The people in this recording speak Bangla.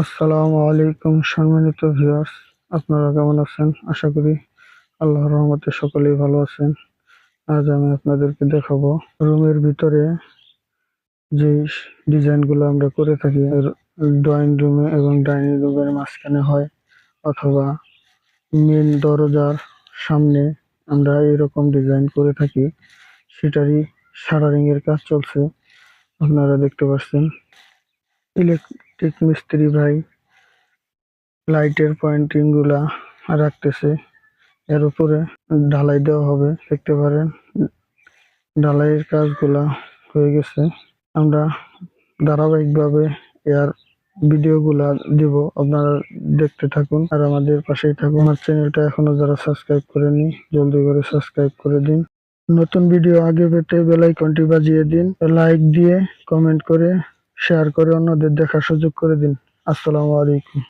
আসসালামু আলাইকুম সম্মানিত ভিউয়ার্স আপনারা কেমন আছেন? আশা করি আল্লাহর রহমতে সকলেই ভালো আছেন। আজ আমি আপনাদেরকে দেখাবো রুমের ভিতরে যে ডিজাইনগুলো আমরা করে থাকি ড্রয়িং রুমে এবং ডাইনিং রুমের মাঝখানে হয় অথবা মেন দরজার সামনে আমরা এরকম ডিজাইন করে থাকি। সেটারই শাটারিং এর কাজ চলছে, আপনারা দেখতে পাচ্ছেন। ইলেকট্রিক মিস্ত্রি ভাই। লাইটের পয়েন্টিংগুলা রাখতেছে। এর উপরে ঢালাই দেওয়া হবে, দেখতে পারেন। ঢালাইয়ের কাজগুলা হয়ে গেছে। আমরা ধারাবাহিকভাবে এর ভিডিওগুলা দিব, আপনারা দেখতে থাকুন। আর আমাদের পাশেই থাকুন। আমার চ্যানেলটা এখনও যারা সাবস্ক্রাইব করেনি জলদি করে সাবস্ক্রাইব করে দিন। নতুন ভিডিও আগে পেতে বেল আইকনটি বাজিয়ে দিন। লাইক দিয়ে কমেন্ট করে শেয়ার করে অন্যদের দেখার সুযোগ করে দিন। আসসালামু আলাইকুম।